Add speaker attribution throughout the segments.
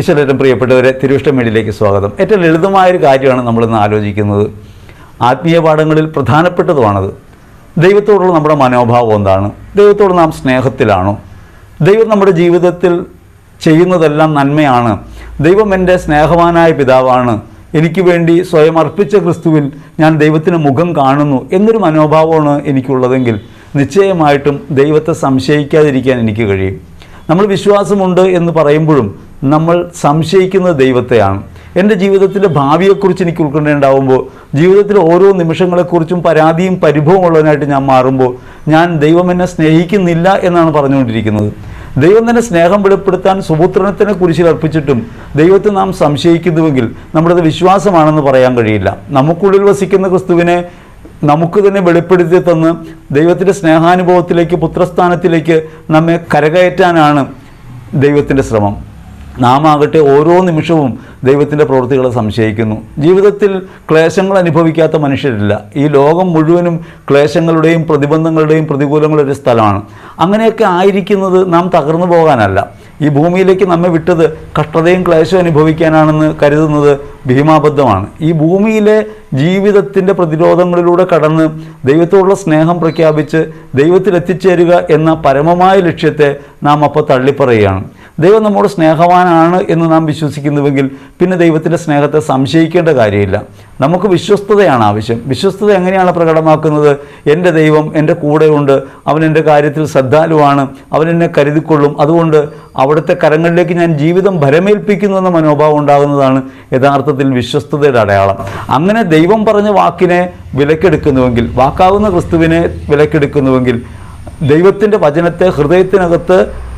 Speaker 1: ഈശ്വരനും പ്രിയപ്പെട്ടവരെ തിരുവിഷ്ടമേടിയിലേക്ക് സ്വാഗതം. ഏറ്റവും ലളിതമായൊരു കാര്യമാണ് നമ്മളിന്ന് ആലോചിക്കുന്നത്. ആത്മീയ പാഠങ്ങളിൽ പ്രധാനപ്പെട്ടതുമാണത് ദൈവത്തോടുള്ള നമ്മുടെ മനോഭാവം എന്താണ്? ദൈവത്തോട് നാം സ്നേഹത്തിലാണോ? ദൈവം നമ്മുടെ ജീവിതത്തിൽ ചെയ്യുന്നതെല്ലാം നന്മയാണ്. ദൈവം എന്റെ സ്നേഹവാനായ പിതാവാണ്. എനിക്ക് വേണ്ടി സ്വയം അർപ്പിച്ച ക്രിസ്തുവിൽ ഞാൻ ദൈവത്തിന് മുഖം കാണുന്നു എന്നൊരു മനോഭാവമാണ് എനിക്കുള്ളതെങ്കിൽ നിശ്ചയമായിട്ടും ദൈവത്തെ സംശയിക്കാതിരിക്കാൻ എനിക്ക് കഴിയും. നമ്മൾ വിശ്വാസമുണ്ട് എന്ന് പറയുമ്പോഴും നമ്മൾ സംശയിക്കുന്ന ദൈവത്തെയാണ്. എന്റെ ജീവിതത്തിന്റെ ഭാവിയെക്കുറിച്ച് എനിക്ക് ഉൾക്കൊണ്ടേണ്ടാവുമ്പോൾ ജീവിതത്തിലെ ഓരോ നിമിഷങ്ങളെക്കുറിച്ചും പരാതിയും പരിഭവം ഉള്ളവനായിട്ട് ഞാൻ മാറുമ്പോൾ ഞാൻ ദൈവം എന്നെ സ്നേഹിക്കുന്നില്ല എന്നാണ് പറഞ്ഞുകൊണ്ടിരിക്കുന്നത്. ദൈവം തന്നെ സ്നേഹം വെളിപ്പെടുത്താൻ സുപുത്രനത്തിനെ കുരിശിൽ അർപ്പിച്ചിട്ടും ദൈവത്തെ നാം സംശയിക്കുന്നുവെങ്കിൽ നമ്മുടേത് വിശ്വാസമാണെന്ന് പറയാൻ കഴിയില്ല. നമുക്കുള്ളിൽ വസിക്കുന്ന ക്രിസ്തുവിനെ നമുക്ക് തന്നെ വെളിപ്പെടുത്തി തന്ന് ദൈവത്തിന്റെ സ്നേഹാനുഭവത്തിലേക്ക് പുത്രസ്ഥാനത്തിലേക്ക് നമ്മെ കരകയറ്റാനാണ് ദൈവത്തിന്റെ ശ്രമം. നാം ആകട്ടെ ഓരോ നിമിഷവും ദൈവത്തിന്റെ പ്രവൃത്തികളെ സംശയിക്കുന്നു. ജീവിതത്തിൽ ക്ലേശങ്ങൾ അനുഭവിക്കാത്ത മനുഷ്യരില്ല. ഈ ലോകം മുഴുവനും ക്ലേശങ്ങളുടെയും പ്രതിബന്ധങ്ങളുടെയും പ്രതികൂലങ്ങളുടെ ഒരു സ്ഥലമാണ്. അങ്ങനെയൊക്കെ ആയിരിക്കുന്നത് നാം തകർന്നു പോകാനല്ല. ഈ ഭൂമിയിലേക്ക് നമ്മെ വിട്ടത് കഷ്ടതയും ക്ലേശവും അനുഭവിക്കാനാണെന്ന് കരുതുന്നത് ഭീമാബദ്ധമാണ്. ഈ ഭൂമിയിലെ ജീവിതത്തിന്റെ പ്രതിരോധങ്ങളിലൂടെ കടന്ന് ദൈവത്തോടുള്ള സ്നേഹം പ്രഖ്യാപിച്ച് ദൈവത്തിൽ എത്തിച്ചേരുക എന്ന പരമമായ ലക്ഷ്യത്തെ നാം അപ്പോൾ തള്ളിപ്പറയുകയാണ്. ദൈവം നമ്മോട് സ്നേഹവാനാണ് എന്ന് നാം വിശ്വസിക്കുന്നുവെങ്കിൽ പിന്നെ ദൈവത്തിന്റെ സ്നേഹത്തെ സംശയിക്കേണ്ട കാര്യമില്ല. നമുക്ക് വിശ്വസ്തതയാണ് ആവശ്യം. വിശ്വസ്തത എങ്ങനെയാണ് പ്രകടമാക്കുന്നത്? എന്റെ ദൈവം എന്റെ കൂടെയുണ്ട്. അവൻ എന്റെ കാര്യത്തിൽ ശ്രദ്ധാലുവാണ്. അവൻ എന്നെ കരുതിക്കൊള്ളും. അതുകൊണ്ട് അവിടുത്തെ കരങ്ങളിലേക്ക് ഞാൻ ജീവിതം ഭരമേൽപ്പിക്കുന്നു എന്ന മനോഭാവം ഉണ്ടാകുന്നതാണ് യഥാർത്ഥത്തിൽ വിശ്വസ്തതയുടെ അടയാളം. അങ്ങനെ ദൈവം പറഞ്ഞ വാക്കിനെ വിലക്കെടുക്കുന്നുവെങ്കിൽ വാക്കാവുന്ന ക്രിസ്തുവിനെ വിലക്കെടുക്കുന്നുവെങ്കിൽ ദൈവത്തിന്റെ വചനത്തെ ഹൃദയത്തിനകത്ത്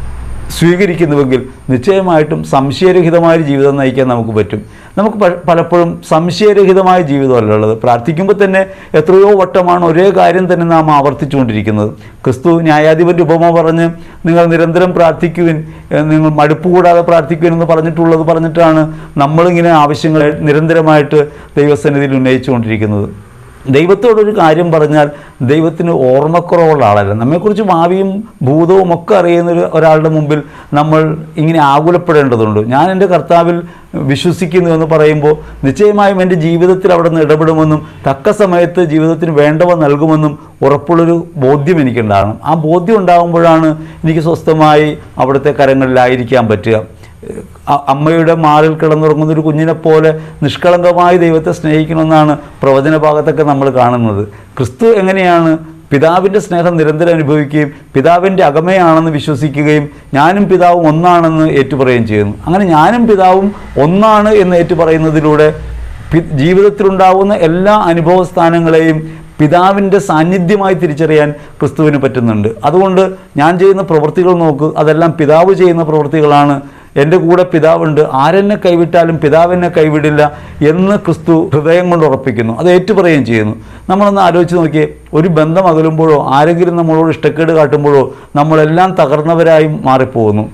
Speaker 1: സ്വീകരിക്കുന്നുവെങ്കിൽ നിശ്ചയമായിട്ടും സംശയരഹിതമായ ജീവിതം നയിക്കാൻ നമുക്ക് പറ്റും. നമുക്ക് പലപ്പോഴും സംശയരഹിതമായ ജീവിതമല്ല ഉള്ളത്. പ്രാർത്ഥിക്കുമ്പോൾ തന്നെ എത്രയോ വട്ടമാണ് ഒരേ കാര്യം തന്നെ നാം ആവർത്തിച്ചുകൊണ്ടിരിക്കുന്നത്. ക്രിസ്തു ന്യായാധിപന്റെ ഉപമ പറഞ്ഞ് നിങ്ങൾ നിരന്തരം പ്രാർത്ഥിക്കുവിൻ നിങ്ങൾ മടുപ്പ് കൂടാതെ പ്രാർത്ഥിക്കുവിൻ എന്ന് പറഞ്ഞിട്ടുള്ളത് പറഞ്ഞിട്ടാണ് നമ്മളിങ്ങനെ ആവശ്യങ്ങൾ നിരന്തരമായിട്ട് ദൈവസന്നിധിയിൽ ഉന്നയിച്ചുകൊണ്ടിരിക്കുന്നത്. ദൈവത്തോടൊരു കാര്യം പറഞ്ഞാൽ ദൈവത്തിന് ഓർമ്മക്കുറവുള്ള ആളല്ല. നമ്മെക്കുറിച്ച് ഭാവിയും ഭൂതവും ഒക്കെ അറിയുന്ന ഒരാളുടെ മുമ്പിൽ നമ്മൾ ഇങ്ങനെ ആകുലപ്പെടേണ്ടതുണ്ട്. ഞാൻ എന്റെ കർത്താവിൽ വിശ്വസിക്കുന്നു എന്ന് പറയുമ്പോൾ നിശ്ചയമായും എന്റെ ജീവിതത്തിൽ അവിടെ നിന്ന് ഇടപെടുമെന്നും തക്ക സമയത്ത് ജീവിതത്തിന് വേണ്ടവ നൽകുമെന്നും ഉറപ്പുള്ളൊരു ബോധ്യം എനിക്കുണ്ടാകണം. ആ ബോധ്യം ഉണ്ടാകുമ്പോഴാണ് എനിക്ക് സ്വസ്ഥമായി അവിടുത്തെ കരങ്ങളിലായിരിക്കാൻ പറ്റുക. അമ്മയുടെ മാറിൽ കിടന്നുറങ്ങുന്ന ഒരു കുഞ്ഞിനെ പോലെ നിഷ്കളങ്കമായി ദൈവത്തെ സ്നേഹിക്കണമെന്നാണ് പ്രവചന ഭാഗത്തൊക്കെ നമ്മൾ കാണുന്നത്. ക്രിസ്തു എങ്ങനെയാണ് പിതാവിന്റെ സ്നേഹം നിരന്തരം അനുഭവിക്കുകയും പിതാവിന്റെ അകമയാണെന്ന് വിശ്വസിക്കുകയും ഞാനും പിതാവും ഒന്നാണെന്ന് ഏറ്റുപറയുകയും ചെയ്യുന്നു. അങ്ങനെ ഞാനും പിതാവും ഒന്നാണ് എന്ന് ഏറ്റുപറയുന്നതിലൂടെ ജീവിതത്തിലുണ്ടാവുന്ന എല്ലാ അനുഭവ സ്ഥാനങ്ങളെയും പിതാവിന്റെ സാന്നിധ്യമായി തിരിച്ചറിയാൻ ക്രിസ്തുവിന് പറ്റുന്നുണ്ട്. അതുകൊണ്ട് ഞാൻ ചെയ്യുന്ന പ്രവൃത്തികൾ നോക്ക് അതെല്ലാം പിതാവ് ചെയ്യുന്ന പ്രവൃത്തികളാണ് എന്റെ കൂടെ പിതാവുണ്ട്. ആരെന്നെ കൈവിട്ടാലും പിതാവിനെ കൈവിടില്ല എന്ന് ക്രിസ്തു ഹൃദയം കൊണ്ട് ഉറപ്പിക്കുന്നു. അത് ഏറ്റുപറയുകയും ചെയ്യുന്നു. നമ്മളൊന്ന് ആലോചിച്ച് നോക്കിയേ ഒരു ബന്ധം അകലുമ്പോഴോ ആരെങ്കിലും നമ്മളോട് ഇഷ്ടക്കേട് കാട്ടുമ്പോഴോ നമ്മളെല്ലാം തകർന്നവരായി മാറിപ്പോകുന്നു.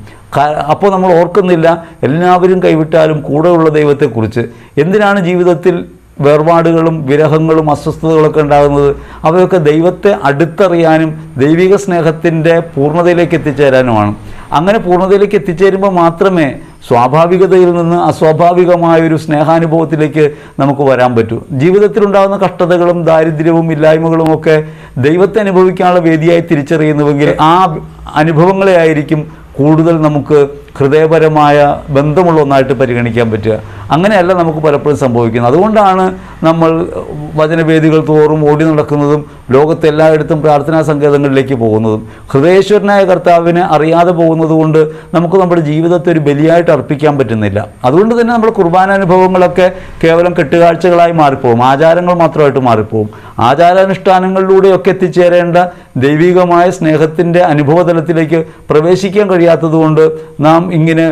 Speaker 1: അപ്പോൾ നമ്മൾ ഓർക്കുന്നില്ല എല്ലാവരും കൈവിട്ടാലും കൂടെയുള്ള ദൈവത്തെക്കുറിച്ച്. എന്തിനാണ് ജീവിതത്തിൽ വേർപാടുകളും വിരഹങ്ങളും അസ്വസ്ഥതകളൊക്കെ ഉണ്ടാകുന്നത് അവയൊക്കെ ദൈവത്തെ അടുത്തറിയാനും ദൈവിക സ്നേഹത്തിന്റെ പൂർണതയിലേക്ക് എത്തിച്ചേരാനുമാണ്. അങ്ങനെ പൂർണതയിലേക്ക് എത്തിച്ചേരുമ്പോൾ മാത്രമേ സ്വാഭാവികതയിൽ നിന്ന് അസ്വാഭാവികമായൊരു സ്നേഹാനുഭവത്തിലേക്ക് നമുക്ക് വരാൻ പറ്റൂ. ജീവിതത്തിലുണ്ടാകുന്ന കഷ്ടതകളും ദാരിദ്ര്യവും ഇല്ലായ്മകളും ഒക്കെ ദൈവത്തെ അനുഭവിക്കാനുള്ള വേദിയായി തിരിച്ചറിയുന്നുവെങ്കിൽ ആ അനുഭവങ്ങളെ ആയിരിക്കും കൂടുതൽ നമുക്ക് ഹൃദയപരമായ ബന്ധമുള്ള ഒന്നായിട്ട് പരിഗണിക്കാൻ പറ്റുക. അങ്ങനെയല്ല നമുക്ക് പലപ്പോഴും സംഭവിക്കുന്നത്. അതുകൊണ്ടാണ് നമ്മൾ വചനവേദികൾ തോറും ഓടി നടക്കുന്നതും ലോകത്തെ എല്ലായിടത്തും പ്രാർത്ഥനാ സങ്കേതങ്ങളിലേക്ക് പോകുന്നതും. ഹൃദയേശ്വരനായ കർത്താവിനെ അറിയാതെ പോകുന്നത് കൊണ്ട് നമുക്ക് നമ്മുടെ ജീവിതത്തെ ഒരു ബലിയായിട്ട് അർപ്പിക്കാൻ പറ്റുന്നില്ല. അതുകൊണ്ട് തന്നെ നമ്മുടെ കുർബാനാനുഭവങ്ങളൊക്കെ കേവലം കെട്ടുകാഴ്ചകളായി മാറിപ്പോകും. ആചാരങ്ങൾ മാത്രമായിട്ട് മാറിപ്പോകും. ആചാരാനുഷ്ഠാനങ്ങളിലൂടെയൊക്കെ എത്തിച്ചേരേണ്ട ദൈവികമായ സ്നേഹത്തിന്റെ അനുഭവതലത്തിലേക്ക് പ്രവേശിക്കാൻ കഴിയാത്തതുകൊണ്ട് നാം ഇങ്ങനെ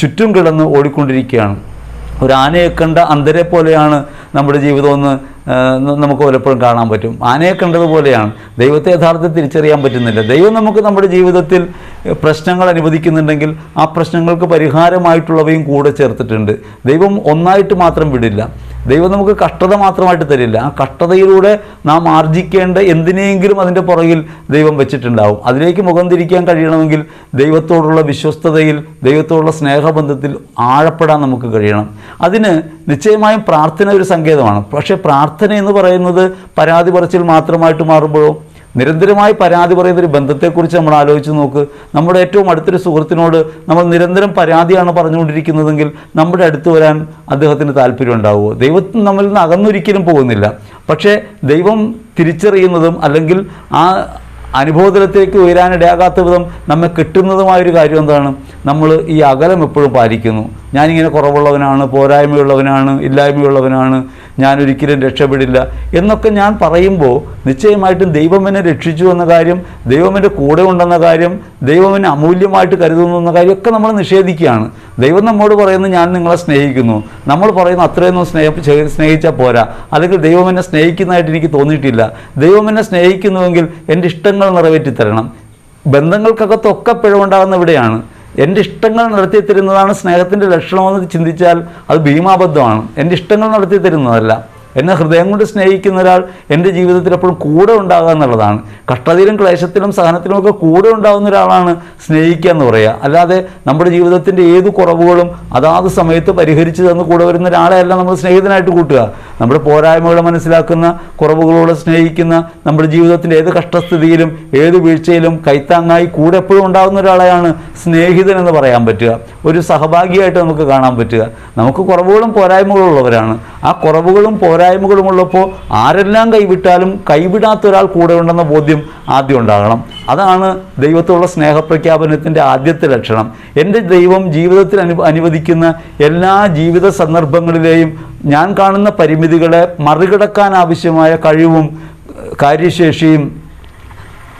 Speaker 1: ചുറ്റും കിടന്ന് ഓടിക്കൊണ്ടിരിക്കുകയാണ്. ഒരു ആനയെ കണ്ട അന്തരെ പോലെയാണ് നമ്മുടെ ജീവിതമെന്ന് നമുക്ക് പലപ്പോഴും കാണാൻ പറ്റും. ആനയെ കണ്ടതുപോലെയാണ് ദൈവത്തെ യഥാർത്ഥത്തിൽ തിരിച്ചറിയാൻ പറ്റുന്നില്ല. ദൈവം നമുക്ക് നമ്മുടെ ജീവിതത്തിൽ പ്രശ്നങ്ങൾ അനുവദിക്കുന്നുണ്ടെങ്കിൽ ആ പ്രശ്നങ്ങൾക്ക് പരിഹാരമായിട്ടുള്ളവയും കൂടെ ചേർത്തിട്ടുണ്ട്. ദൈവം ഒന്നായിട്ട് മാത്രം വിടില്ല. ദൈവം നമുക്ക് കഷ്ടത മാത്രമായിട്ട് തരില്ല. ആ കഷ്ടതയിലൂടെ നാം ആർജിക്കേണ്ട എന്തിനെങ്കിലും അതിന്റെ പുറകിൽ ദൈവം വെച്ചിട്ടുണ്ടാവും. അതിലേക്ക് മുഖം തിരിക്കാൻ കഴിയണമെങ്കിൽ ദൈവത്തോടുള്ള വിശ്വസ്തതയിൽ ദൈവത്തോടുള്ള സ്നേഹബന്ധത്തിൽ ആഴപ്പെടാൻ നമുക്ക് കഴിയണം. അതിന് നിശ്ചയമായും പ്രാർത്ഥന ഒരു സങ്കേതമാണ്. പക്ഷേ പ്രാർത്ഥന എന്ന് പറയുന്നത് പരാതി പറച്ചിൽ മാത്രമായിട്ട് മാറുമ്പോഴോ നിരന്തരമായി പരാതി പറയുന്ന ഒരു ബന്ധത്തെക്കുറിച്ച് നമ്മൾ ആലോചിച്ച് നോക്ക്. നമ്മുടെ ഏറ്റവും അടുത്തൊരു സുഹൃത്തിനോട് നമ്മൾ നിരന്തരം പരാതിയാണ് പറഞ്ഞുകൊണ്ടിരിക്കുന്നതെങ്കിൽ നമ്മുടെ അടുത്ത് വരാൻ അദ്ദേഹത്തിന് താല്പര്യം ഉണ്ടാവുമോ? ദൈവത്തിന് നമ്മളിൽ നിന്ന് അകന്നൊരിക്കലും പോകുന്നില്ല. പക്ഷേ ദൈവം തിരിച്ചറിയുന്നതും അല്ലെങ്കിൽ ആ അനുഭവതലത്തിലേക്ക് ഉയരാനിടയാകാത്ത വിധം നമ്മെ കിട്ടുന്നതുമായൊരു കാര്യം എന്താണ്? നമ്മൾ ഈ അകലം എപ്പോഴും പാലിക്കുന്നു. ഞാനിങ്ങനെ കുറവുള്ളവനാണ് പോരായ്മയുള്ളവനാണ് ഇല്ലായ്മയുള്ളവനാണ് ഞാൻ ഒരിക്കലും രക്ഷപ്പെടില്ല എന്നൊക്കെ ഞാൻ പറയുമ്പോൾ നിശ്ചയമായിട്ടും ദൈവം എന്നെ രക്ഷിച്ചു എന്ന കാര്യം ദൈവം എന്റെ കൂടെ ഉണ്ടെന്ന കാര്യം ദൈവം എന്നെ അമൂല്യമായിട്ട് കരുതുന്നു എന്ന കാര്യമൊക്കെ നമ്മൾ നിഷേധിക്കുകയാണ്. ദൈവം നമ്മോട് പറയുന്നത് ഞാൻ നിങ്ങളെ സ്നേഹിക്കുന്നു. നമ്മൾ പറയുന്ന അത്രയൊന്നും സ്നേഹ സ്നേഹിച്ചാൽ പോരാ. അല്ലെങ്കിൽ ദൈവം എന്നെ സ്നേഹിക്കുന്നതായിട്ട് എനിക്ക് തോന്നിയിട്ടില്ല. ദൈവം എന്നെ സ്നേഹിക്കുന്നുവെങ്കിൽ എന്റെ ഇഷ്ടങ്ങൾ നിറവേറ്റി തരണം ബന്ധങ്ങൾക്കകത്തൊക്കെ പിഴവുണ്ടാകുന്ന ഇവിടെയാണ്. എന്റെ ഇഷ്ടങ്ങൾ നടത്തി തരുന്നതാണ് സ്നേഹത്തിന്റെ ലക്ഷണമെന്ന് ചിന്തിച്ചാൽ അത് ഭീമാബദ്ധമാണ്. എന്റെ ഇഷ്ടങ്ങൾ നടത്തി തരുന്നതല്ല. എന്നെ ഹൃദയം കൊണ്ട് സ്നേഹിക്കുന്ന ഒരാൾ എന്റെ ജീവിതത്തിൽ എപ്പോഴും കൂടെ ഉണ്ടാകുക എന്നുള്ളതാണ്. കഷ്ടതയിലും ക്ലേശത്തിലും സഹനത്തിലും ഒക്കെ കൂടെ ഉണ്ടാകുന്ന ഒരാളാണ് സ്നേഹിക്കുക എന്ന് പറയുക. അല്ലാതെ നമ്മുടെ ജീവിതത്തിന്റെ ഏത് കുറവുകളും അതാത് സമയത്ത് പരിഹരിച്ച് തന്ന് കൂടെ വരുന്ന ഒരാളെയല്ല നമ്മൾ സ്നേഹിതനായിട്ട് കൂട്ടുക. നമ്മുടെ പോരായ്മകളെ മനസ്സിലാക്കുന്ന കുറവുകളോട് സ്നേഹിക്കുന്ന നമ്മുടെ ജീവിതത്തിന്റെ ഏത് കഷ്ടസ്ഥിതിയിലും ഏത് വീഴ്ചയിലും കൈത്താങ്ങായി കൂടെ എപ്പോഴും ഉണ്ടാകുന്ന ഒരാളെയാണ് സ്നേഹിതൻ എന്ന് പറയാൻ പറ്റുക. ഒരു സഹഭാഗിയായിട്ട് നമുക്ക് കാണാൻ പറ്റുക. നമുക്ക് കുറവുകളും പോരായ്മകളും ഉള്ളവരാണ്. ആ കുറവുകളും പോരായ്മകളും ഉള്ളപ്പോൾ ആരെല്ലാം കൈവിട്ടാലും കൈവിടാത്ത ഒരാൾ കൂടെ ഉണ്ടെന്ന ബോധ്യം ആദ്യം ഉണ്ടാകണം. അതാണ് ദൈവത്തോടുള്ള സ്നേഹപ്രഖ്യാപനത്തിന്റെ ആദ്യത്തെ ലക്ഷണം. എന്റെ ദൈവം ജീവിതത്തിൽ അനു അനുവദിക്കുന്ന എല്ലാ ജീവിത സന്ദർഭങ്ങളിലെയും ഞാൻ കാണുന്ന പരിമിതികളെ മറികടക്കാൻ ആവശ്യമായ കഴിവും കാര്യശേഷിയും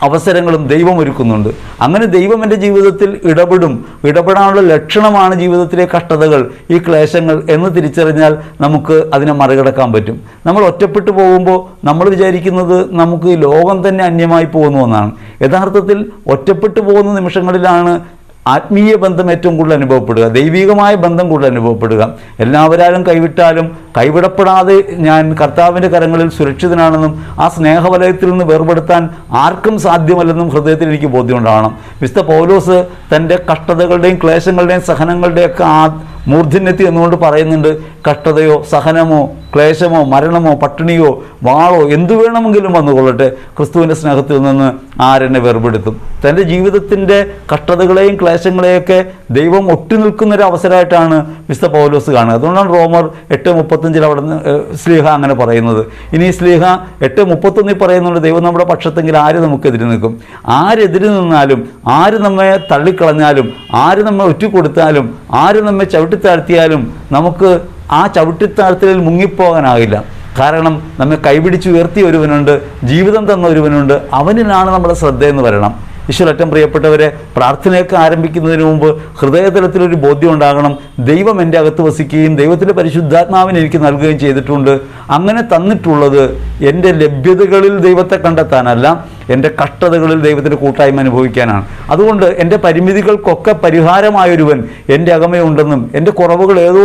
Speaker 1: അവസരങ്ങളും ദൈവം ഒരുക്കുന്നുണ്ട്. അങ്ങനെ ദൈവം എന്റെ ജീവിതത്തിൽ ഇടപെടും. ഇടപെടാനുള്ള ലക്ഷണമാണ് ജീവിതത്തിലെ കഷ്ടതകൾ ഈ ക്ലേശങ്ങൾ എന്ന് തിരിച്ചറിഞ്ഞാൽ നമുക്ക് അതിനെ മറികടക്കാൻ പറ്റും. നമ്മൾ ഒറ്റപ്പെട്ടു പോകുമ്പോൾ നമ്മൾ വിചാരിക്കുന്നത് നമുക്ക് ലോകം തന്നെ അന്യമായി പോകുന്നു എന്നാണ്. യഥാർത്ഥത്തിൽ ഒറ്റപ്പെട്ടു പോകുന്ന നിമിഷങ്ങളിലാണ് ആത്മീയ ബന്ധം ഏറ്റവും കൂടുതൽ അനുഭവപ്പെടുക ദൈവികമായ ബന്ധം കൂടുതൽ അനുഭവപ്പെടുക. എല്ലാവരാലും കൈവിട്ടാലും കൈവിടപ്പെടാതെ ഞാൻ കർത്താവിന്റെ കരങ്ങളിൽ സുരക്ഷിതനാണെന്നും ആ സ്നേഹവലയത്തിൽ നിന്ന് വേർപെടുത്താൻ ആർക്കും സാധ്യമല്ലെന്നും ഹൃദയത്തിൽ എനിക്ക് ബോധ്യമുണ്ടാകണം. മിസ്റ്റർ പൗലോസ് തന്റെ കഷ്ടതകളുടെയും ക്ലേശങ്ങളുടെയും സഹനങ്ങളുടെയൊക്കെ ആ മൂർധന്യത്തിൽ എന്നുകൊണ്ട് പറയുന്നുണ്ട് കഷ്ടതയോ സഹനമോ ക്ലേശമോ മരണമോ പട്ടിണിയോ വാളോ എന്തു വേണമെങ്കിലും വന്നുകൊള്ളട്ടെ. ക്രിസ്തുവിന്റെ സ്നേഹത്തിൽ നിന്ന് ആരെന്നെ വേർപെടുത്തും? തന്റെ ജീവിതത്തിന്റെ കഷ്ടതകളെയും ക്ലേശങ്ങളെയൊക്കെ ദൈവം ഒട്ടി നിൽക്കുന്നൊരു അവസരമായിട്ടാണ് മിസ്റ്റർ പൗലോസ് കാണുക അതുകൊണ്ടാണ് റോമർ എട്ട് മുപ്പത്തഞ്ചിൽ അവിടെ നിന്ന് സ്ലീഹ അങ്ങനെ പറയുന്നത്. ഇനി സ്ലീഹ എട്ട് മുപ്പത്തൊന്നിൽ പറയുന്നുണ്ട് ദൈവം നമ്മുടെ പക്ഷത്തെങ്കിൽ ആര് നമുക്കെതിരെ നിൽക്കും? ആരെതിരെ നിന്നാലും ആര് നമ്മെ തള്ളിക്കളഞ്ഞാലും ആര് നമ്മെ ഒറ്റുകൊടുത്താലും ആര് നമ്മെ ചവിട്ടിത്താഴ്ത്തിയാലും നമുക്ക് ആ ചവിട്ടിത്താഴ്ത്തലിൽ മുങ്ങിപ്പോകാനാകില്ല. കാരണം നമ്മെ കൈപിടിച്ചുയർത്തിയ ഒരുവനുണ്ട് ജീവിതം തന്ന ഒരുവനുണ്ട് അവനിലാണ് നമ്മുടെ ശ്രദ്ധയെന്ന് വരണം ഈശ്വരറ്റം പ്രിയപ്പെട്ടവരെ പ്രാർത്ഥനയൊക്കെ ആരംഭിക്കുന്നതിന് മുമ്പ് ഹൃദയതലത്തിലൊരു ബോധ്യം ഉണ്ടാകണം. ദൈവം എന്റെ അകത്ത് വസിക്കുകയും ദൈവത്തിന്റെ പരിശുദ്ധാത്മാവിനെ എനിക്ക് നൽകുകയും ചെയ്തിട്ടുണ്ട്. അങ്ങനെ തന്നിട്ടുള്ളത് എന്റെ ലഭ്യതകളിൽ ദൈവത്തെ കണ്ടെത്താനല്ല എന്റെ കഷ്ടതകളിൽ ദൈവത്തിന്റെ കൂട്ടായ്മ അനുഭവിക്കാനാണ്. അതുകൊണ്ട് എന്റെ പരിമിതികൾക്കൊക്കെ പരിഹാരമായൊരുവൻ എന്റെ അകമയുണ്ടെന്നും എന്റെ കുറവുകൾ ഏതോ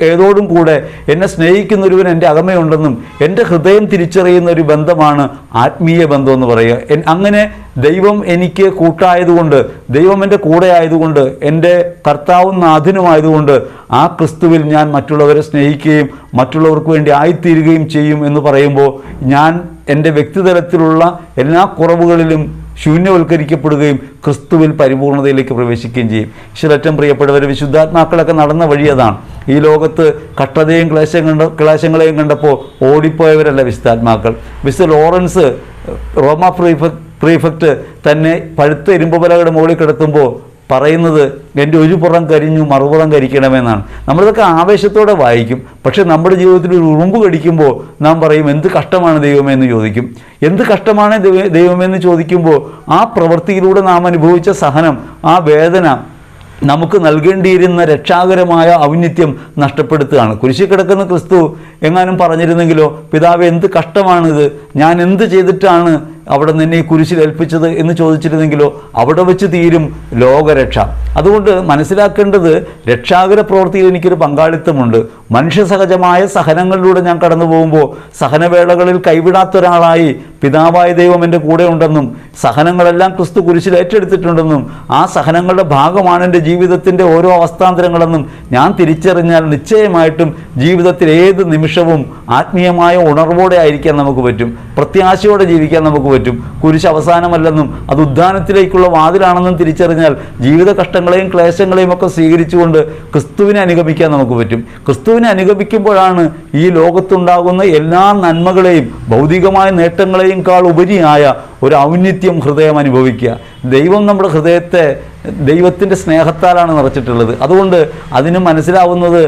Speaker 1: ഏതോടും കൂടെ എന്നെ സ്നേഹിക്കുന്നൊരുവൻ എന്റെ അകമയുണ്ടെന്നും എന്റെ ഹൃദയം തിരിച്ചറിയുന്ന ഒരു ബന്ധമാണ് ആത്മീയ ബന്ധം എന്ന് പറയുക. അങ്ങനെ ദൈവം എനിക്ക് കൂട്ടായതുകൊണ്ട് ദൈവം എന്റെ കൂടെ ആയതുകൊണ്ട് എന്റെ കർത്താവും നാഥനുമായതുകൊണ്ട് ആ ക്രിസ്തുവിൽ ഞാൻ മറ്റുള്ളവരെ സ്നേഹിക്കുകയും മറ്റുള്ളവർക്ക് വേണ്ടി ആയിത്തീരുകയും ചെയ്യും എന്ന് പറയുമ്പോൾ ഞാൻ എന്റെ വ്യക്തിതലത്തിലുള്ള എല്ലാ കുറവുകളിലും ശൂന്യവൽക്കരിക്കപ്പെടുകയും ക്രിസ്തുവിൽ പരിപൂർണതയിലേക്ക് പ്രവേശിക്കുകയും ചെയ്യും. ഈശ്വരറ്റം പ്രിയപ്പെട്ടവർ വിശുദ്ധാത്മാക്കളൊക്കെ നടന്ന വഴി അതാണ്. ഈ ലോകത്ത് കട്ടതയും ക്ലേശം കണ്ട ക്ലേശങ്ങളെയും കണ്ടപ്പോൾ ഓടിപ്പോയവരല്ല വിശുദ്ധാത്മാക്കൾ. വിശുദ്ധ ലോറൻസ് റോമ പ്രീഫക്ട് പ്രീഫക്റ്റ് തന്നെ പഴുത്ത ഇരുമ്പ് പലകയുടെ മുകളിൽ കിടത്തുമ്പോൾ പറയുന്നത് എന്റെ ഒരു പുറം കരിഞ്ഞു മറുപുറം കരിക്കണമെന്നാണ്. നമ്മളിതൊക്കെ ആവേശത്തോടെ വായിക്കും. പക്ഷേ നമ്മുടെ ജീവിതത്തിൽ ഒരു ഉറുമ്പ് കടിക്കുമ്പോൾ നാം പറയും എന്ത് കഷ്ടമാണ് ദൈവമേ എന്ന് ചോദിക്കും. എന്ത് കഷ്ടമാണ് ദൈവ- ദൈവമേ ചോദിക്കുമ്പോൾ ആ പ്രവൃത്തിയിലൂടെ നാം അനുഭവിച്ച സഹനം ആ വേദന നമുക്ക് നൽകേണ്ടിയിരുന്ന രക്ഷാകരമായ ഔന്നിത്യം നഷ്ടപ്പെടുത്തുകയാണ്. കുരിശി കിടക്കുന്ന ക്രിസ്തു എങ്ങാനും പറഞ്ഞിരുന്നെങ്കിലോ പിതാവ് എന്ത് കഷ്ടമാണിത്? ഞാൻ എന്ത് ചെയ്തിട്ടാണ് അവിടെ നിന്നെ കുരിശിൽ ഏൽപ്പിച്ചത് എന്ന് ചോദിച്ചിരുന്നെങ്കിലോ അവിടെ വെച്ച് തീരും ലോകരക്ഷ. അതുകൊണ്ട് മനസ്സിലാക്കേണ്ടത് രക്ഷാകര പ്രവൃത്തിയിൽ എനിക്കൊരു പങ്കാളിത്തമുണ്ട്. മനുഷ്യസഹജമായ സഹനങ്ങളിലൂടെ ഞാൻ കടന്നു പോകുമ്പോൾ സഹനവേളകളിൽ കൈവിടാത്ത ഒരാളായി പിതാവായ ദൈവം എന്റെ കൂടെ ഉണ്ടെന്നും സഹനങ്ങളെല്ലാം ക്രിസ്തു കുരിശിൽ ഏറ്റെടുത്തിട്ടുണ്ടെന്നും ആ സഹനങ്ങളുടെ ഭാഗമാണ് എന്റെ ജീവിതത്തിന്റെ ഓരോ അവസ്ഥാന്തരങ്ങളെന്നും ഞാൻ തിരിച്ചറിഞ്ഞാൽ നിശ്ചയമായിട്ടും ജീവിതത്തിൽ ഏത് നിമിഷവും ആത്മീയമായ ഉണർവോടെ ആയിരിക്കാൻ നമുക്ക് പറ്റും. പ്രത്യാശയോടെ ജീവിക്കാൻ നമുക്ക് പറ്റും. കുരിശ് അവസാനമല്ലെന്നും അത് ഉദ്ധാനത്തിലേക്കുള്ള വാതിലാണെന്നും തിരിച്ചറിഞ്ഞാൽ ജീവിത കഷ്ടങ്ങളെയും ക്ലേശങ്ങളെയും ഒക്കെ സ്വീകരിച്ചുകൊണ്ട് ക്രിസ്തുവിനെ അനുഗമിക്കാൻ നമുക്ക് പറ്റും. ക്രിസ്തുവിനെ അനുഗമിക്കുമ്പോഴാണ് ഈ ലോകത്തുണ്ടാകുന്ന എല്ലാ നന്മകളെയും ഭൗതികമായ നേട്ടങ്ങളെയും കാൾ ഉപരിയായ ഒരു ഔന്നിത്യം ഹൃദയം അനുഭവിക്കുക. ദൈവം നമ്മുടെ ഹൃദയത്തെ ദൈവത്തിന്റെ സ്നേഹത്താലാണ് നിറച്ചിട്ടുള്ളത്. അതുകൊണ്ട് അതിന് മനസ്സിലാവുന്നത്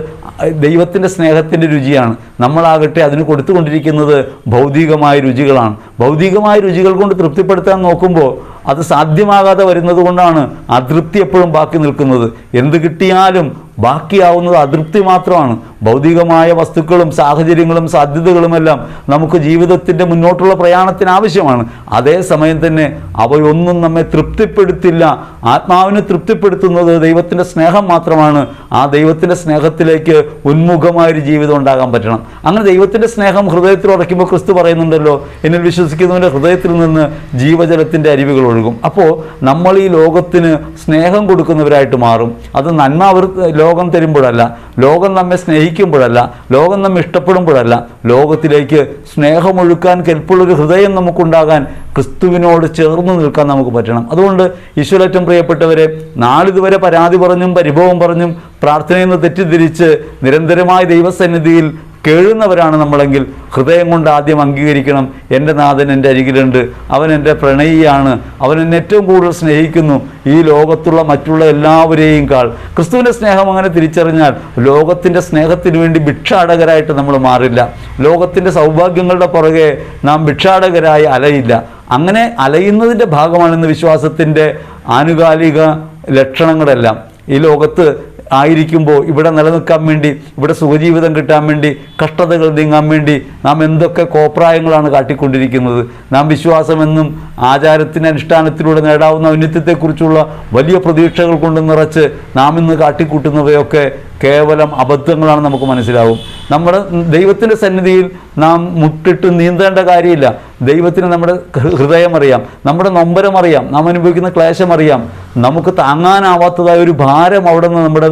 Speaker 1: ദൈവത്തിന്റെ സ്നേഹത്തിന്റെ രുചിയാണ്. നമ്മളാകട്ടെ അതിന് കൊടുത്തുകൊണ്ടിരിക്കുന്നത് ഭൗതികമായ രുചികളാണ്. ഭൗതികമായ രുചികൾ കൊണ്ട് തൃപ്തിപ്പെടുത്താൻ നോക്കുമ്പോൾ അത് സാധ്യമാകാതെ വരുന്നത് കൊണ്ടാണ് അതൃപ്തി എപ്പോഴും ബാക്കി നിൽക്കുന്നത്. എന്ത് കിട്ടിയാലും ബാക്കിയാവുന്നത് അതൃപ്തി മാത്രമാണ്. ഭൗതികമായ വസ്തുക്കളും സാഹചര്യങ്ങളും സാധ്യതകളുമെല്ലാം നമുക്ക് ജീവിതത്തിന്റെ മുന്നോട്ടുള്ള പ്രയാണത്തിന് ആവശ്യമാണ്. അതേസമയം തന്നെ അവയൊന്നും നമ്മെ തൃപ്തിപ്പെടുത്തില്ല. ആത്മാവിനെ തൃപ്തിപ്പെടുത്തുന്നത് ദൈവത്തിന്റെ സ്നേഹം മാത്രമാണ്. ആ ദൈവത്തിന്റെ സ്നേഹത്തിലേക്ക് ഉന്മുഖമായൊരു ജീവിതം ഉണ്ടാകാൻ പറ്റണം. അങ്ങനെ ദൈവത്തിന്റെ സ്നേഹം ഹൃദയത്തിൽ ഉറയ്ക്കുമ്പോൾ ക്രിസ്തു പറയുന്നുണ്ടല്ലോ എന്നിൽ വിശ്വസിക്കുന്നവന്റെ ഹൃദയത്തിൽ നിന്ന് ജീവജലത്തിന്റെ അരുവികൾ ഒഴുകും. അപ്പോൾ നമ്മൾ ഈ ലോകത്തിന് സ്നേഹം കൊടുക്കുന്നവരായിട്ട് മാറും. അത് നന്മ അവർ ലോകം തരുമ്പോഴല്ല ലോകം നമ്മെ സ്നേഹിക്കുമ്പോഴല്ല ലോകം നമ്മെ ഇഷ്ടപ്പെടുമ്പോഴല്ല ലോകത്തിലേക്ക് സ്നേഹമൊഴുക്കാൻ കെൽപ്പുള്ളൊരു ഹൃദയം നമുക്കുണ്ടാകാൻ ക്രിസ്തുവിനോട് ചേർന്ന് നിൽക്കാൻ നമുക്ക് പറ്റണം. അതുകൊണ്ട് ഈശ്വരറ്റം പ്രിയപ്പെട്ടവരെ നാളിതുവരെ പരാതി പറഞ്ഞും പരിഭവം പറഞ്ഞും പ്രാർത്ഥനയിൽ നിന്ന് തെറ്റിദ്ധരിച്ച് നിരന്തരമായ ദൈവസന്നിധിയിൽ കേഴുന്നവരാണ് നമ്മളെങ്കിൽ ഹൃദയം കൊണ്ട് ആദ്യം അംഗീകരിക്കണം. എന്റെ നാഥൻ എന്റെ അരികിലുണ്ട്. അവൻ എന്റെ പ്രണയിയാണ്. അവൻ എന്നെ ഏറ്റവും കൂടുതൽ സ്നേഹിക്കുന്നു. ഈ ലോകത്തുള്ള മറ്റുള്ള എല്ലാവരെയും കാൾ. ക്രിസ്തുവിന്റെ സ്നേഹം അങ്ങനെ തിരിച്ചറിഞ്ഞാൽ ലോകത്തിന്റെ സ്നേഹത്തിന് വേണ്ടി ഭിക്ഷാടകരായിട്ട് നമ്മൾ മാറില്ല. ലോകത്തിന്റെ സൗഭാഗ്യങ്ങളുടെ പുറകെ നാം ഭിക്ഷാടകരായി അലയില്ല. അങ്ങനെ അലയുന്നതിന്റെ ഭാഗമാണെന്ന് വിശ്വാസത്തിന്റെ ആനുകാലിക ലക്ഷണങ്ങളെല്ലാം. ഈ ലോകത്ത് ആയിരിക്കുമ്പോൾ ഇവിടെ നിലനിൽക്കാൻ വേണ്ടി ഇവിടെ സുഖജീവിതം കിട്ടാൻ വേണ്ടി കഷ്ടതകൾ നീങ്ങാൻ വേണ്ടി നാം എന്തൊക്കെ കോപ്രായങ്ങളാണ് കാട്ടിക്കൊണ്ടിരിക്കുന്നത്. നാം വിശ്വാസമെന്നും ആചാരത്തിന്റെ അനുഷ്ഠാനത്തിലൂടെ നേടാവുന്ന ഔന്നത്യത്തെക്കുറിച്ചുള്ള വലിയ പ്രതീക്ഷകൾ കൊണ്ട് നിറച്ച് നാം ഇന്ന് കാട്ടിക്കൂട്ടുന്നവയൊക്കെ കേവലം അബദ്ധങ്ങളാണ് നമുക്ക് മനസ്സിലാവും. നമ്മുടെ ദൈവത്തിന്റെ സന്നിധിയിൽ നാം മുട്ടിട്ട് നീന്തേണ്ട കാര്യമില്ല. ദൈവത്തിന് നമ്മുടെ ഹൃദയം അറിയാം. നമ്മുടെ നൊമ്പരം അറിയാം. നാം അനുഭവിക്കുന്ന ക്ലേശം അറിയാം. നമുക്ക് താങ്ങാനാവാത്തതായ ഒരു ഭാരം അവിടെ നിന്ന് നമ്മുടെ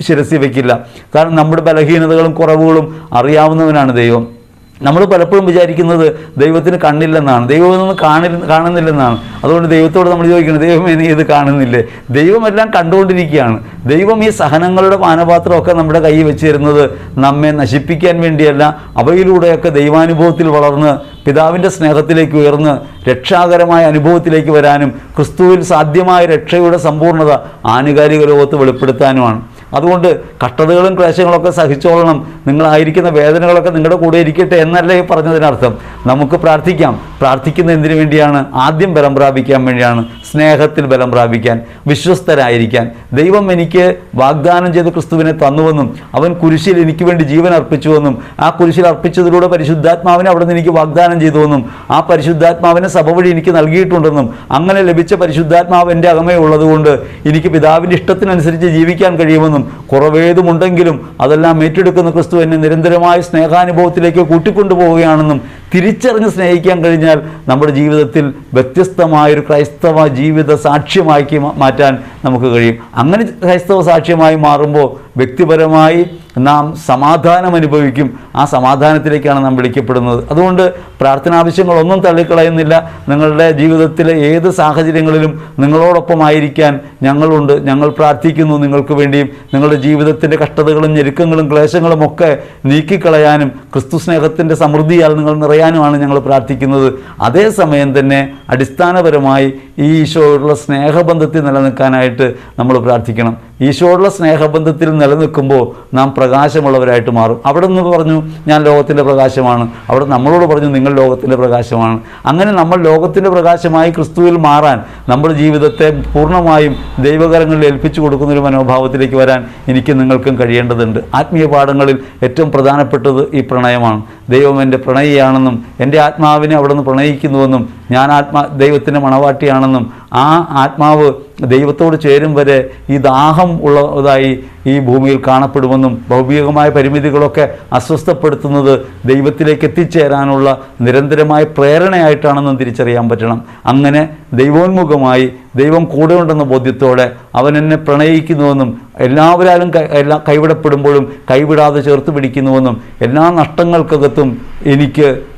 Speaker 1: ശിരസി വയ്ക്കില്ല. കാരണം നമ്മുടെ ബലഹീനതകളും കുറവുകളും അറിയാവുന്നവനാണ് ദൈവം. നമ്മൾ പലപ്പോഴും വിചാരിക്കുന്നത് ദൈവത്തിന് കണ്ണില്ലെന്നാണ്. ദൈവമൊന്നും കാണി കാണുന്നില്ലെന്നാണ്. അതുകൊണ്ട് ദൈവത്തോട് നമ്മൾ ചോദിക്കുന്നത് ദൈവമേ നീ ഇത് കാണുന്നില്ലേ? ദൈവമെല്ലാം കണ്ടുകൊണ്ടിരിക്കുകയാണ്. ദൈവം ഈ സഹനങ്ങളുടെ പാനപാത്രമൊക്കെ നമ്മുടെ കയ്യിൽ വെച്ച് തരുന്നത് നമ്മെ നശിപ്പിക്കാൻ വേണ്ടിയല്ല അവയിലൂടെയൊക്കെ ദൈവാനുഭവത്തിൽ വളർന്ന് പിതാവിന്റെ സ്നേഹത്തിലേക്ക് ഉയർന്ന് രക്ഷാകരമായ അനുഭവത്തിലേക്ക് വരാനും ക്രിസ്തുവിൽ സാധ്യമായ രക്ഷയുടെ സമ്പൂർണത ആനുകാലിക ലോകത്ത് വെളിപ്പെടുത്താനുമാണ്. അതുകൊണ്ട് കട്ടതകളും ക്ലേശങ്ങളൊക്കെ സഹിച്ചോളണം. നിങ്ങളായിരിക്കുന്ന വേദനകളൊക്കെ നിങ്ങളുടെ കൂടെ ഇരിക്കട്ടെ എന്നല്ലേ പറഞ്ഞതിനർത്ഥം. നമുക്ക് പ്രാർത്ഥിക്കാം. പ്രാർത്ഥിക്കുന്ന എന്തിനു വേണ്ടിയാണ് ആദ്യം ബലം പ്രാപിക്കാൻ വേണ്ടിയാണ് സ്നേഹത്തിൽ ബലം പ്രാപിക്കാൻ വിശ്വസ്തരായിരിക്കാൻ. ദൈവം എനിക്ക് വാഗ്ദാനം ചെയ്ത് ക്രിസ്തുവിനെ തന്നുവെന്നും അവൻ കുരിശിൽ എനിക്ക് വേണ്ടി ജീവൻ അർപ്പിച്ചുവെന്നും ആ കുരിശിൽ അർപ്പിച്ചതിലൂടെ പരിശുദ്ധാത്മാവിനെ അവിടെ നിന്ന് എനിക്ക് വാഗ്ദാനം ചെയ്തുവെന്നും ആ പരിശുദ്ധാത്മാവിനെ സഭ വഴി എനിക്ക് നൽകിയിട്ടുണ്ടെന്നും അങ്ങനെ ലഭിച്ച പരിശുദ്ധാത്മാവ് എന്റെ അകമേ ഉള്ളതുകൊണ്ട് എനിക്ക് പിതാവിന്റെ ഇഷ്ടത്തിനനുസരിച്ച് ജീവിക്കാൻ കഴിയുമെന്നും കുറവേതുമുണ്ടെങ്കിലും അതെല്ലാം ഏറ്റെടുക്കുന്ന ക്രിസ്തു എന്നെ നിരന്തരമായ സ്നേഹാനുഭവത്തിലേക്ക് കൂട്ടിക്കൊണ്ടുപോവുകയാണെന്നും തിരിച്ചറിഞ്ഞ് സ്നേഹിക്കാൻ കഴിഞ്ഞാൽ നമ്മുടെ ജീവിതത്തിൽ വ്യത്യസ്തമായൊരു ക്രൈസ്തവ ജീവിത സാക്ഷ്യമാക്കി മാറ്റാൻ നമുക്ക് കഴിയും. അങ്ങനെ ക്രൈസ്തവ സാക്ഷ്യമായി മാറുമ്പോൾ വ്യക്തിപരമായി നാം സമാധാനം അനുഭവിക്കും. ആ സമാധാനത്തിലേക്കാണ് നാം വിളിക്കപ്പെടുന്നത്. അതുകൊണ്ട് പ്രാർത്ഥനാവശ്യങ്ങളൊന്നും തള്ളിക്കളയുന്നില്ല. നിങ്ങളുടെ ജീവിതത്തിലെ ഏത് സാഹചര്യങ്ങളിലും നിങ്ങളോടൊപ്പമായിരിക്കാൻ ഞങ്ങളുണ്ട്. ഞങ്ങൾ പ്രാർത്ഥിക്കുന്നു നിങ്ങൾക്ക് വേണ്ടിയും. നിങ്ങളുടെ ജീവിതത്തിന്റെ കഷ്ടതകളും ഞെരുക്കങ്ങളും ക്ലേശങ്ങളും ഒക്കെ നീക്കിക്കളയാനും ക്രിസ്തു സ്നേഹത്തിന്റെ സമൃദ്ധിയാൽ നിങ്ങൾ നിറയാനുമാണ് ഞങ്ങൾ പ്രാർത്ഥിക്കുന്നത്. അതേസമയം തന്നെ അടിസ്ഥാനപരമായി ഈ ഈശോയോടുള്ള സ്നേഹബന്ധത്തിൽ നിലനിൽക്കാനായിട്ട് നമ്മൾ പ്രാർത്ഥിക്കണം. ഈശോയോടുള്ള സ്നേഹബന്ധത്തിൽ നിലനിൽക്കുമ്പോൾ നാം പ്രകാശമുള്ളവരായിട്ട് മാറും. അവിടെ നിന്ന് പറഞ്ഞു ഞാൻ ലോകത്തിന്റെ പ്രകാശമാണ്. അവിടെ നമ്മളോട് പറഞ്ഞു നിങ്ങൾ ലോകത്തിന്റെ പ്രകാശമാണ്. അങ്ങനെ നമ്മൾ ലോകത്തിന്റെ പ്രകാശമായി ക്രിസ്തുവിൽ മാറാൻ നമ്മുടെ ജീവിതത്തെ പൂർണമായും ദൈവകരങ്ങളിൽ ഏൽപ്പിച്ചു കൊടുക്കുന്ന ഒരു മനോഭാവത്തിലേക്ക് വരാൻ എനിക്ക് നിങ്ങൾക്കും കഴിയേണ്ടതുണ്ട്. ആത്മീയ പാഠങ്ങളിൽ ഏറ്റവും പ്രധാനപ്പെട്ടത് ഈ പ്രണയമാണ്. ദൈവം എന്റെ പ്രണയിയാണെന്നും എന്റെ ആത്മാവിനെ അവിടെ നിന്ന് പ്രണയിക്കുന്നുവെന്നും ഞാൻ ആത്മാ ദൈവത്തിന്റെ മണവാട്ടിയാണെന്നും ആ ആത്മാവ് ദൈവത്തോട് ചേരും വരെ ഈ ദാഹം ഉള്ളതായി ഈ ഭൂമിയിൽ കാണപ്പെടുമെന്നും ഭൗതികമായ പരിമിതികളൊക്കെ അസ്വസ്ഥപ്പെടുത്തുന്നത് ദൈവത്തിലേക്ക് എത്തിച്ചേരാനുള്ള നിരന്തരമായ പ്രേരണയായിട്ടാണെന്നും തിരിച്ചറിയാൻ പറ്റണം. അങ്ങനെ ദൈവോന്മുഖമായി ദൈവം കൂടെ ഉണ്ടെന്ന ബോധ്യത്തോടെ അവൻ എന്നെ പ്രണയിക്കുന്നുവെന്നും എല്ലാവരും എല്ലാ കൈവിടപ്പെടുമ്പോഴും കൈവിടാതെ ചേർത്ത് പിടിക്കുന്നുവെന്നും എല്ലാ നഷ്ടങ്ങൾക്കകത്തും എനിക്ക്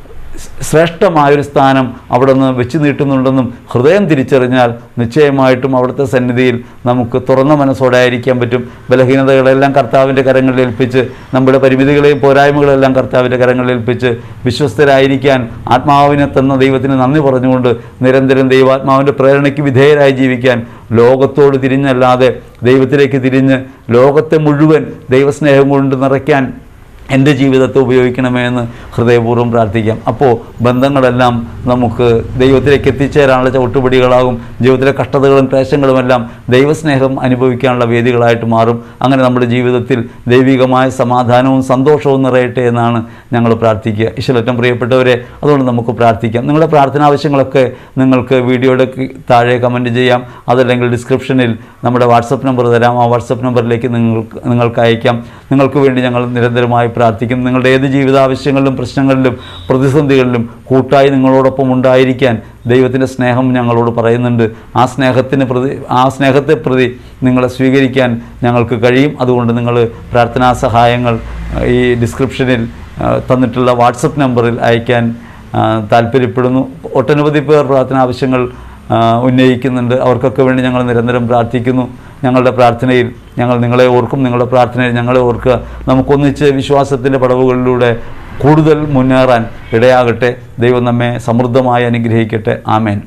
Speaker 1: ശ്രേഷ്ഠമായൊരു സ്ഥാനം അവിടെ നിന്ന് വെച്ച് നീട്ടുന്നുണ്ടെന്നും ഹൃദയം തിരിച്ചറിഞ്ഞാൽ നിശ്ചയമായിട്ടും അവിടുത്തെ സന്നിധിയിൽ നമുക്ക് തുറന്ന മനസ്സോടെ ആയിരിക്കാൻ പറ്റും. ബലഹീനതകളെല്ലാം കർത്താവിന്റെ കരങ്ങളിൽ ഏൽപ്പിച്ച് നമ്മുടെ പരിമിതികളെയും പോരായ്മകളെല്ലാം കർത്താവിന്റെ കരങ്ങളിൽ ഏൽപ്പിച്ച് വിശ്വസ്തരായിരിക്കാൻ ആത്മാവിനെ തന്ന ദൈവത്തിന് നന്ദി പറഞ്ഞുകൊണ്ട് നിരന്തരം ദൈവാത്മാവിന്റെ പ്രേരണയ്ക്ക് വിധേയരായി ജീവിക്കാൻ ലോകത്തോട് തിരിഞ്ഞല്ലാതെ ദൈവത്തിലേക്ക് തിരിഞ്ഞ് ലോകത്തെ മുഴുവൻ ദൈവസ്നേഹം കൊണ്ട് നിറയ്ക്കാൻ എന്റെ ജീവിതത്തെ ഉപയോഗിക്കണമേ എന്ന് ഹൃദയപൂർവം പ്രാർത്ഥിക്കാം. അപ്പോൾ ബന്ധങ്ങളെല്ലാം നമുക്ക് ദൈവത്തിലേക്ക് എത്തിച്ചേരാനുള്ള ചവിട്ടുപടികളാകും. ജീവിതത്തിലെ കഷ്ടതകളും ക്ലേശങ്ങളുമെല്ലാം ദൈവസ്നേഹം അനുഭവിക്കാനുള്ള വേദികളായിട്ട് മാറും. അങ്ങനെ നമ്മുടെ ജീവിതത്തിൽ ദൈവികമായ സമാധാനവും സന്തോഷവും നിറയട്ടെ എന്നാണ് ഞങ്ങൾ പ്രാർത്ഥിക്കുക. ഈശ്വരറ്റം പ്രിയപ്പെട്ടവരെ അതുകൊണ്ട് നമുക്ക് പ്രാർത്ഥിക്കാം. നിങ്ങളുടെ പ്രാർത്ഥന ആവശ്യങ്ങളൊക്കെ നിങ്ങൾക്ക് വീഡിയോയുടെ താഴെ കമന്റ് ചെയ്യാം. അതല്ലെങ്കിൽ ഡിസ്ക്രിപ്ഷനിൽ നമ്മുടെ വാട്സപ്പ് നമ്പർ തരാം. ആ വാട്സപ്പ് നമ്പറിലേക്ക് നിങ്ങൾക്ക് നിങ്ങൾക്ക് അയക്കാം. നിങ്ങൾക്ക് വേണ്ടി ഞങ്ങൾ നിരന്തരമായി പ്രാർത്ഥിക്കും. നിങ്ങളുടെ ഏത് ജീവിതാവശ്യങ്ങളിലും പ്രശ്നങ്ങളിലും പ്രതിസന്ധികളിലും കൂട്ടായി നിങ്ങളോടൊപ്പം ഉണ്ടായിരിക്കാൻ ദൈവത്തിന്റെ സ്നേഹം ഞങ്ങളോട് പറയുന്നുണ്ട്. ആ സ്നേഹത്തിന് പ്രതി ആ സ്നേഹത്തെ പ്രതി നിങ്ങളെ സ്വീകരിക്കാൻ ഞങ്ങൾക്ക് കഴിയും. അതുകൊണ്ട് നിങ്ങൾ പ്രാർത്ഥനാ സഹായങ്ങൾ ഈ ഡിസ്ക്രിപ്ഷനിൽ തന്നിട്ടുള്ള വാട്സപ്പ് നമ്പറിൽ അയക്കാൻ താല്പര്യപ്പെടുന്നു. ഒട്ടനവധി പേർ പ്രാർത്ഥന ആവശ്യങ്ങൾ ഉന്നയിക്കുന്നുണ്ട്. അവർക്കൊക്കെ വേണ്ടി ഞങ്ങൾ നിരന്തരം പ്രാർത്ഥിക്കുന്നു. ഞങ്ങളുടെ പ്രാർത്ഥനയിൽ ഞങ്ങൾ നിങ്ങളെ ഓർക്കും നിങ്ങളുടെ പ്രാർത്ഥനയിൽ ഞങ്ങളെ ഓർക്കുക. നമുക്കൊന്നിച്ച് വിശ്വാസത്തിന്റെ പടവുകളിലൂടെ കൂടുതൽ മുന്നേറാൻ ഇടയാകട്ടെ. ദൈവം നമ്മെ സമൃദ്ധമായി അനുഗ്രഹിക്കട്ടെ. ആമേൻ.